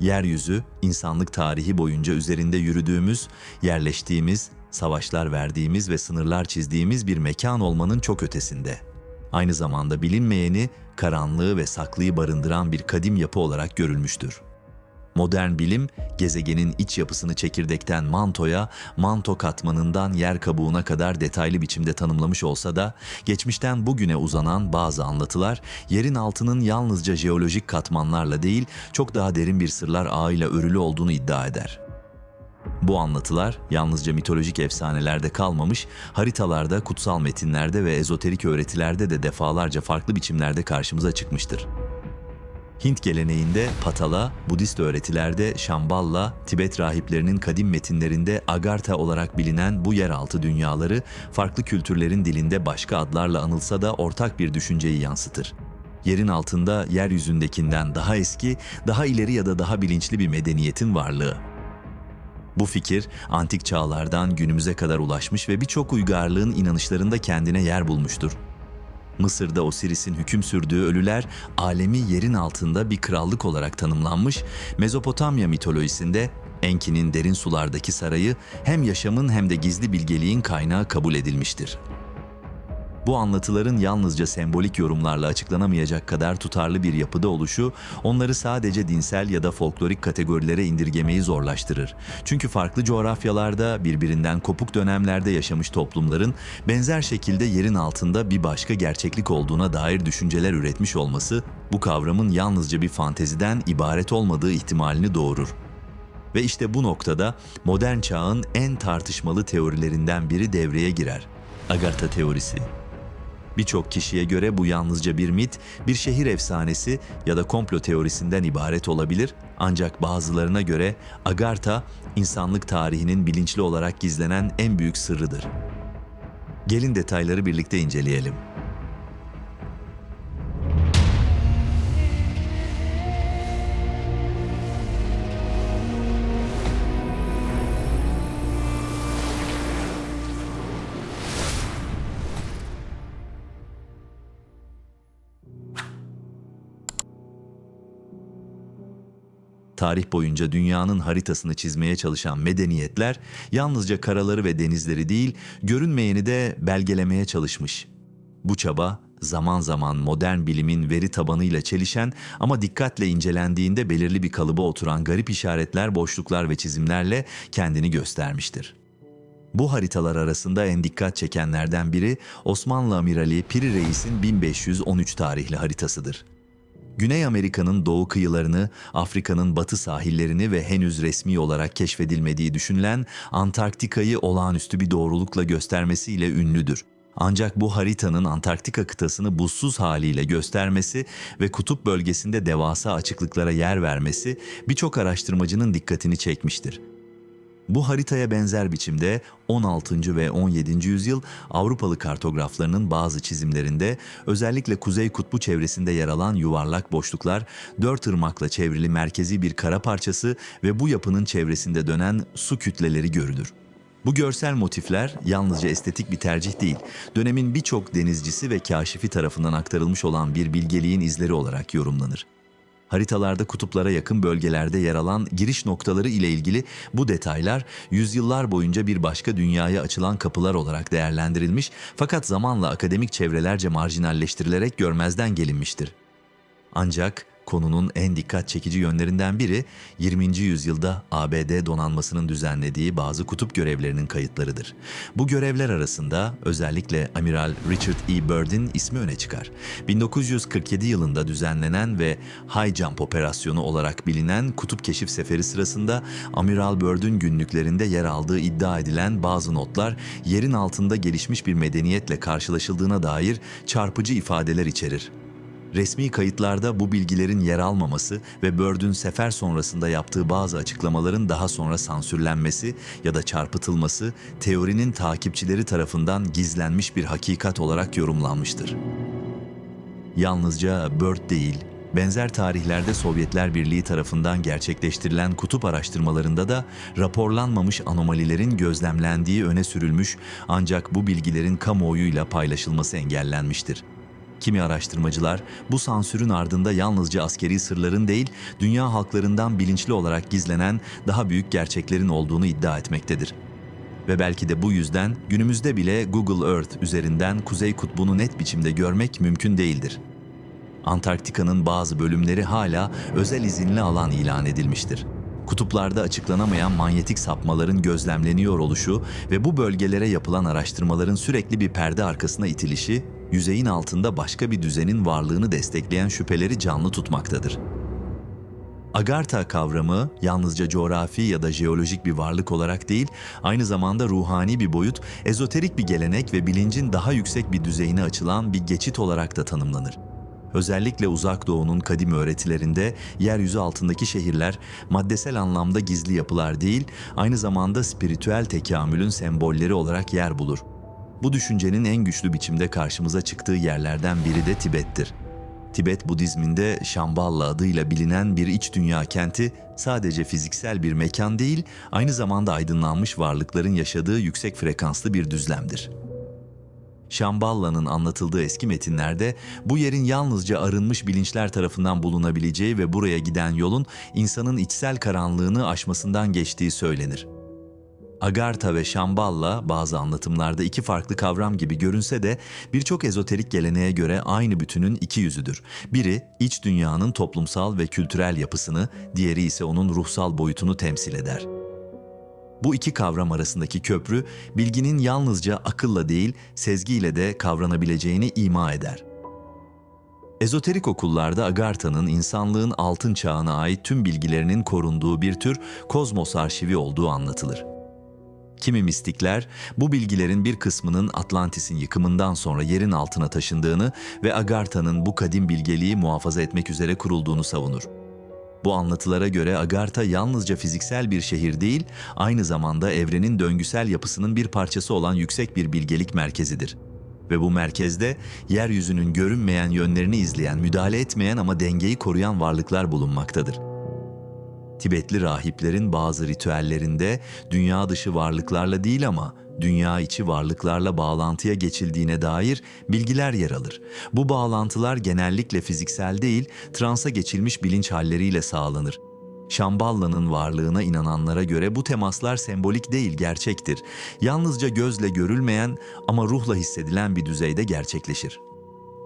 Yeryüzü, insanlık tarihi boyunca üzerinde yürüdüğümüz, yerleştiğimiz, savaşlar verdiğimiz ve sınırlar çizdiğimiz bir mekan olmanın çok ötesinde. Aynı zamanda bilinmeyeni, karanlığı ve saklıyı barındıran bir kadim yapı olarak görülmüştür. Modern bilim, gezegenin iç yapısını çekirdekten mantoya, manto katmanından yer kabuğuna kadar detaylı biçimde tanımlamış olsa da, geçmişten bugüne uzanan bazı anlatılar, yerin altının yalnızca jeolojik katmanlarla değil, çok daha derin bir sırlar ağıyla örülü olduğunu iddia eder. Bu anlatılar yalnızca mitolojik efsanelerde kalmamış, haritalarda, kutsal metinlerde ve ezoterik öğretilerde de defalarca farklı biçimlerde karşımıza çıkmıştır. Hint geleneğinde Patala, Budist öğretilerde Şamballa, Tibet rahiplerinin kadim metinlerinde Agartha olarak bilinen bu yeraltı dünyaları farklı kültürlerin dilinde başka adlarla anılsa da ortak bir düşünceyi yansıtır. Yerin altında yeryüzündekinden daha eski, daha ileri ya da daha bilinçli bir medeniyetin varlığı. Bu fikir antik çağlardan günümüze kadar ulaşmış ve birçok uygarlığın inanışlarında kendine yer bulmuştur. Mısır'da Osiris'in hüküm sürdüğü ölüler alemi yerin altında bir krallık olarak tanımlanmış, Mezopotamya mitolojisinde Enki'nin derin sulardaki sarayı hem yaşamın hem de gizli bilgeliğin kaynağı kabul edilmiştir. Bu anlatıların yalnızca sembolik yorumlarla açıklanamayacak kadar tutarlı bir yapıda oluşu, onları sadece dinsel ya da folklorik kategorilere indirgemeyi zorlaştırır. Çünkü farklı coğrafyalarda, birbirinden kopuk dönemlerde yaşamış toplumların benzer şekilde yerin altında bir başka gerçeklik olduğuna dair düşünceler üretmiş olması, bu kavramın yalnızca bir fanteziden ibaret olmadığı ihtimalini doğurur. Ve işte bu noktada modern çağın en tartışmalı teorilerinden biri devreye girer. Agartha teorisi. Birçok kişiye göre bu yalnızca bir mit, bir şehir efsanesi ya da komplo teorisinden ibaret olabilir. Ancak bazılarına göre Agartha, insanlık tarihinin bilinçli olarak gizlenen en büyük sırrıdır. Gelin detayları birlikte inceleyelim. Tarih boyunca dünyanın haritasını çizmeye çalışan medeniyetler yalnızca karaları ve denizleri değil, görünmeyeni de belgelemeye çalışmış. Bu çaba zaman zaman modern bilimin veri tabanıyla çelişen ama dikkatle incelendiğinde belirli bir kalıba oturan garip işaretler, boşluklar ve çizimlerle kendini göstermiştir. Bu haritalar arasında en dikkat çekenlerden biri Osmanlı Amirali Piri Reis'in 1513 tarihli haritasıdır. Güney Amerika'nın doğu kıyılarını, Afrika'nın batı sahillerini ve henüz resmi olarak keşfedilmediği düşünülen Antarktika'yı olağanüstü bir doğrulukla göstermesiyle ünlüdür. Ancak bu haritanın Antarktika kıtasını buzsuz haliyle göstermesi ve kutup bölgesinde devasa açıklıklara yer vermesi birçok araştırmacının dikkatini çekmiştir. Bu haritaya benzer biçimde 16. ve 17. yüzyıl Avrupalı kartograflarının bazı çizimlerinde özellikle Kuzey Kutbu çevresinde yer alan yuvarlak boşluklar, dört ırmakla çevrili merkezi bir kara parçası ve bu yapının çevresinde dönen su kütleleri görülür. Bu görsel motifler yalnızca estetik bir tercih değil, dönemin birçok denizcisi ve kaşifi tarafından aktarılmış olan bir bilgeliğin izleri olarak yorumlanır. Haritalarda kutuplara yakın bölgelerde yer alan giriş noktaları ile ilgili bu detaylar yüzyıllar boyunca bir başka dünyaya açılan kapılar olarak değerlendirilmiş fakat zamanla akademik çevrelerce marjinalleştirilerek görmezden gelinmiştir. Ancak konunun en dikkat çekici yönlerinden biri 20. yüzyılda ABD donanmasının düzenlediği bazı kutup görevlerinin kayıtlarıdır. Bu görevler arasında özellikle Amiral Richard E. Byrd'in ismi öne çıkar. 1947 yılında düzenlenen ve High Jump operasyonu olarak bilinen kutup keşif seferi sırasında Amiral Byrd'ün günlüklerinde yer aldığı iddia edilen bazı notlar yerin altında gelişmiş bir medeniyetle karşılaşıldığına dair çarpıcı ifadeler içerir. Resmi kayıtlarda bu bilgilerin yer almaması ve Bird'ün sefer sonrasında yaptığı bazı açıklamaların daha sonra sansürlenmesi ya da çarpıtılması teorinin takipçileri tarafından gizlenmiş bir hakikat olarak yorumlanmıştır. Yalnızca Bird değil, benzer tarihlerde Sovyetler Birliği tarafından gerçekleştirilen kutup araştırmalarında da raporlanmamış anomalilerin gözlemlendiği öne sürülmüş ancak bu bilgilerin kamuoyuyla paylaşılması engellenmiştir. Kimi araştırmacılar bu sansürün ardında yalnızca askeri sırların değil, dünya halklarından bilinçli olarak gizlenen daha büyük gerçeklerin olduğunu iddia etmektedir. Ve belki de bu yüzden günümüzde bile Google Earth üzerinden Kuzey Kutbu'nu net biçimde görmek mümkün değildir. Antarktika'nın bazı bölümleri hala özel izinli alan ilan edilmiştir. Kutuplarda açıklanamayan manyetik sapmaların gözlemleniyor oluşu ve bu bölgelere yapılan araştırmaların sürekli bir perde arkasına itilişi, yüzeyin altında başka bir düzenin varlığını destekleyen şüpheleri canlı tutmaktadır. Agartha kavramı yalnızca coğrafi ya da jeolojik bir varlık olarak değil, aynı zamanda ruhani bir boyut, ezoterik bir gelenek ve bilincin daha yüksek bir düzeyine açılan bir geçit olarak da tanımlanır. Özellikle Uzak Doğu'nun kadim öğretilerinde yeryüzü altındaki şehirler maddesel anlamda gizli yapılar değil, aynı zamanda spiritüel tekamülün sembolleri olarak yer bulur. Bu düşüncenin en güçlü biçimde karşımıza çıktığı yerlerden biri de Tibet'tir. Tibet Budizminde Şamballa adıyla bilinen bir iç dünya kenti sadece fiziksel bir mekan değil, aynı zamanda aydınlanmış varlıkların yaşadığı yüksek frekanslı bir düzlemdir. Şamballa'nın anlatıldığı eski metinlerde bu yerin yalnızca arınmış bilinçler tarafından bulunabileceği ve buraya giden yolun insanın içsel karanlığını aşmasından geçtiği söylenir. Agartha ve Şamballa bazı anlatımlarda iki farklı kavram gibi görünse de birçok ezoterik geleneğe göre aynı bütünün iki yüzüdür. Biri iç dünyanın toplumsal ve kültürel yapısını, diğeri ise onun ruhsal boyutunu temsil eder. Bu iki kavram arasındaki köprü bilginin yalnızca akılla değil, sezgiyle de kavranabileceğini ima eder. Ezoterik okullarda Agartha'nın insanlığın altın çağına ait tüm bilgilerinin korunduğu bir tür kozmos arşivi olduğu anlatılır. Kimi mistikler bu bilgilerin bir kısmının Atlantis'in yıkımından sonra yerin altına taşındığını ve Agartha'nın bu kadim bilgeliği muhafaza etmek üzere kurulduğunu savunur. Bu anlatılara göre Agartha yalnızca fiziksel bir şehir değil, aynı zamanda evrenin döngüsel yapısının bir parçası olan yüksek bir bilgelik merkezidir. Ve bu merkezde yeryüzünün görünmeyen yönlerini izleyen, müdahale etmeyen ama dengeyi koruyan varlıklar bulunmaktadır. Tibetli rahiplerin bazı ritüellerinde dünya dışı varlıklarla değil ama dünya içi varlıklarla bağlantıya geçildiğine dair bilgiler yer alır. Bu bağlantılar genellikle fiziksel değil, transa geçilmiş bilinç halleriyle sağlanır. Şamballa'nın varlığına inananlara göre bu temaslar sembolik değil, gerçektir. Yalnızca gözle görülmeyen ama ruhla hissedilen bir düzeyde gerçekleşir.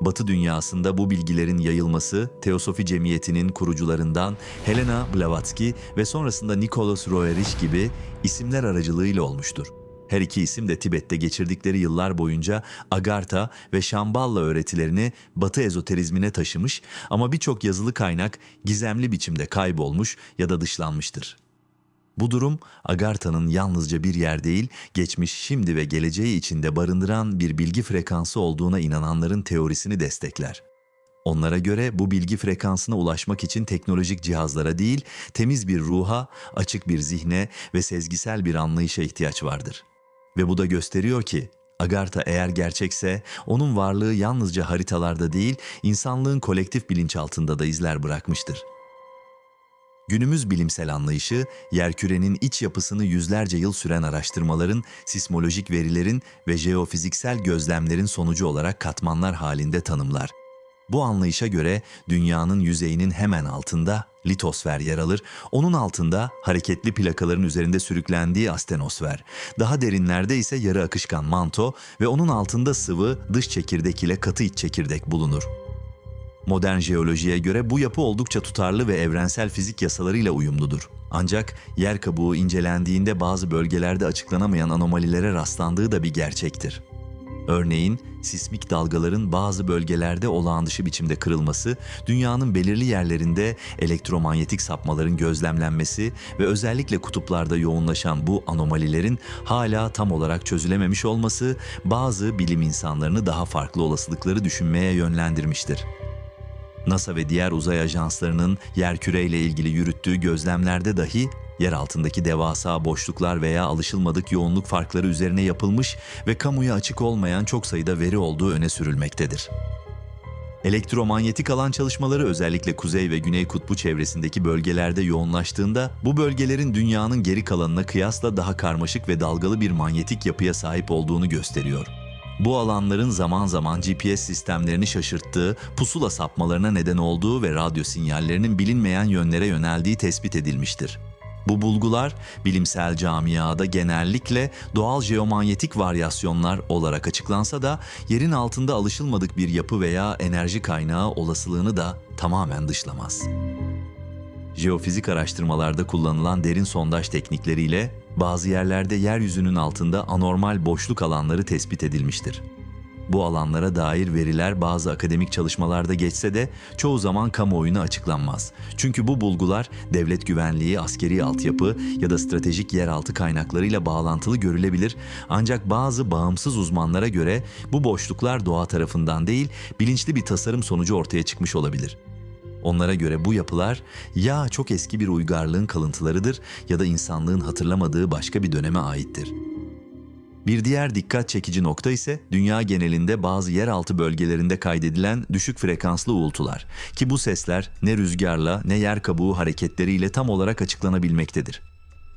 Batı dünyasında bu bilgilerin yayılması Teosofi Cemiyeti'nin kurucularından Helena Blavatsky ve sonrasında Nicholas Roerich gibi isimler aracılığıyla olmuştur. Her iki isim de Tibet'te geçirdikleri yıllar boyunca Agartha ve Şamballa öğretilerini Batı ezoterizmine taşımış ama birçok yazılı kaynak gizemli biçimde kaybolmuş ya da dışlanmıştır. Bu durum Agartha'nın yalnızca bir yer değil, geçmiş, şimdi ve geleceği içinde barındıran bir bilgi frekansı olduğuna inananların teorisini destekler. Onlara göre bu bilgi frekansına ulaşmak için teknolojik cihazlara değil, temiz bir ruha, açık bir zihne ve sezgisel bir anlayışa ihtiyaç vardır. Ve bu da gösteriyor ki Agartha eğer gerçekse onun varlığı yalnızca haritalarda değil, insanlığın kolektif bilinçaltında da izler bırakmıştır. Günümüz bilimsel anlayışı, yerkürenin iç yapısını yüzlerce yıl süren araştırmaların, sismolojik verilerin ve jeofiziksel gözlemlerin sonucu olarak katmanlar halinde tanımlar. Bu anlayışa göre dünyanın yüzeyinin hemen altında litosfer yer alır, onun altında hareketli plakaların üzerinde sürüklendiği astenosfer, daha derinlerde ise yarı akışkan manto ve onun altında sıvı dış çekirdek ile katı iç çekirdek bulunur. Modern jeolojiye göre bu yapı oldukça tutarlı ve evrensel fizik yasalarıyla uyumludur. Ancak yer kabuğu incelendiğinde bazı bölgelerde açıklanamayan anomalilere rastlandığı da bir gerçektir. Örneğin sismik dalgaların bazı bölgelerde olağan dışı biçimde kırılması, dünyanın belirli yerlerinde elektromanyetik sapmaların gözlemlenmesi ve özellikle kutuplarda yoğunlaşan bu anomalilerin hala tam olarak çözülememiş olması bazı bilim insanlarını daha farklı olasılıkları düşünmeye yönlendirmiştir. NASA ve diğer uzay ajanslarının yerküreyle ilgili yürüttüğü gözlemlerde dahi yer altındaki devasa boşluklar veya alışılmadık yoğunluk farkları üzerine yapılmış ve kamuya açık olmayan çok sayıda veri olduğu öne sürülmektedir. Elektromanyetik alan çalışmaları özellikle kuzey ve güney kutbu çevresindeki bölgelerde yoğunlaştığında bu bölgelerin dünyanın geri kalanına kıyasla daha karmaşık ve dalgalı bir manyetik yapıya sahip olduğunu gösteriyor. Bu alanların zaman zaman GPS sistemlerini şaşırttığı, pusula sapmalarına neden olduğu ve radyo sinyallerinin bilinmeyen yönlere yöneldiği tespit edilmiştir. Bu bulgular bilimsel camiada genellikle doğal jeomanyetik varyasyonlar olarak açıklansa da yerin altında alışılmadık bir yapı veya enerji kaynağı olasılığını da tamamen dışlamaz. Jeofizik araştırmalarda kullanılan derin sondaj teknikleriyle bazı yerlerde yeryüzünün altında anormal boşluk alanları tespit edilmiştir. Bu alanlara dair veriler bazı akademik çalışmalarda geçse de çoğu zaman kamuoyuna açıklanmaz. Çünkü bu bulgular devlet güvenliği, askeri altyapı ya da stratejik yeraltı kaynaklarıyla bağlantılı görülebilir. Ancak bazı bağımsız uzmanlara göre bu boşluklar doğa tarafından değil, bilinçli bir tasarım sonucu ortaya çıkmış olabilir. Onlara göre bu yapılar ya çok eski bir uygarlığın kalıntılarıdır ya da insanlığın hatırlamadığı başka bir döneme aittir. Bir diğer dikkat çekici nokta ise dünya genelinde bazı yeraltı bölgelerinde kaydedilen düşük frekanslı uğultular ki bu sesler ne rüzgarla ne yer kabuğu hareketleriyle tam olarak açıklanabilmektedir.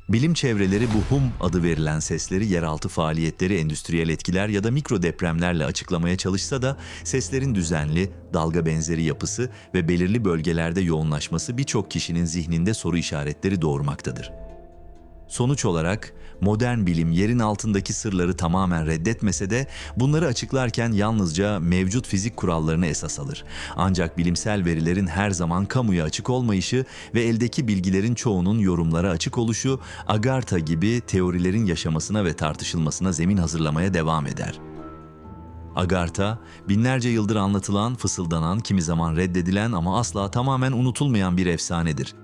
Bilim çevreleri bu hum adı verilen sesleri yeraltı faaliyetleri, endüstriyel etkiler ya da mikro depremlerle açıklamaya çalışsa da seslerin düzenli, dalga benzeri yapısı ve belirli bölgelerde yoğunlaşması birçok kişinin zihninde soru işaretleri doğurmaktadır. Sonuç olarak modern bilim yerin altındaki sırları tamamen reddetmese de bunları açıklarken yalnızca mevcut fizik kurallarını esas alır. Ancak bilimsel verilerin her zaman kamuya açık olmayışı ve eldeki bilgilerin çoğunun yorumlara açık oluşu Agartha gibi teorilerin yaşamasına ve tartışılmasına zemin hazırlamaya devam eder. Agartha, binlerce yıldır anlatılan, fısıldanan, kimi zaman reddedilen ama asla tamamen unutulmayan bir efsanedir.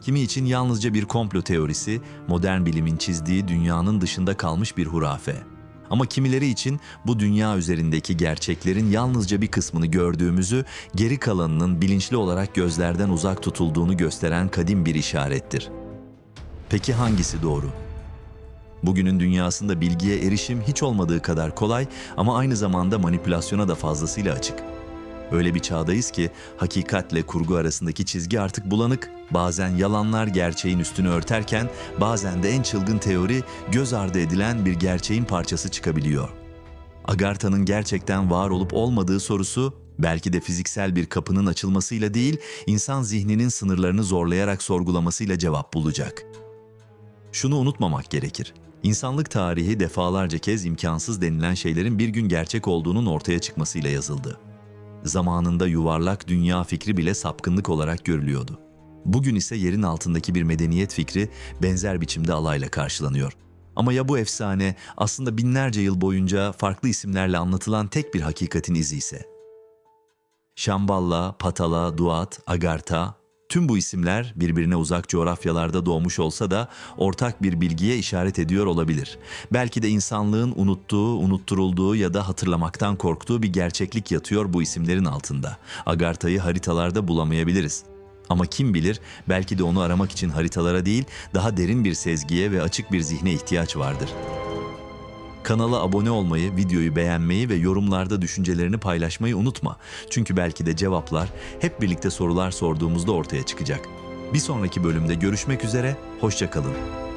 Kimi için yalnızca bir komplo teorisi, modern bilimin çizdiği dünyanın dışında kalmış bir hurafe. Ama kimileri için bu dünya üzerindeki gerçeklerin yalnızca bir kısmını gördüğümüzü, geri kalanının bilinçli olarak gözlerden uzak tutulduğunu gösteren kadim bir işarettir. Peki hangisi doğru? Bugünün dünyasında bilgiye erişim hiç olmadığı kadar kolay ama aynı zamanda manipülasyona da fazlasıyla açık. Öyle bir çağdayız ki hakikatle kurgu arasındaki çizgi artık bulanık. Bazen yalanlar gerçeğin üstünü örterken bazen de en çılgın teori göz ardı edilen bir gerçeğin parçası çıkabiliyor. Agartha'nın gerçekten var olup olmadığı sorusu belki de fiziksel bir kapının açılmasıyla değil, insan zihninin sınırlarını zorlayarak sorgulamasıyla cevap bulacak. Şunu unutmamak gerekir. İnsanlık tarihi defalarca kez imkansız denilen şeylerin bir gün gerçek olduğunun ortaya çıkmasıyla yazıldı. Zamanında yuvarlak dünya fikri bile sapkınlık olarak görülüyordu. Bugün ise yerin altındaki bir medeniyet fikri benzer biçimde alayla karşılanıyor. Ama ya bu efsane aslında binlerce yıl boyunca farklı isimlerle anlatılan tek bir hakikatin izi ise? Şamballa, Patala, Duat, Agartha, tüm bu isimler birbirine uzak coğrafyalarda doğmuş olsa da ortak bir bilgiye işaret ediyor olabilir. Belki de insanlığın unuttuğu, unutturulduğu ya da hatırlamaktan korktuğu bir gerçeklik yatıyor bu isimlerin altında. Agartha'yı haritalarda bulamayabiliriz. Ama kim bilir belki de onu aramak için haritalara değil daha derin bir sezgiye ve açık bir zihne ihtiyaç vardır. Kanala abone olmayı, videoyu beğenmeyi ve yorumlarda düşüncelerini paylaşmayı unutma. Çünkü belki de cevaplar hep birlikte sorular sorduğumuzda ortaya çıkacak. Bir sonraki bölümde görüşmek üzere, hoşçakalın.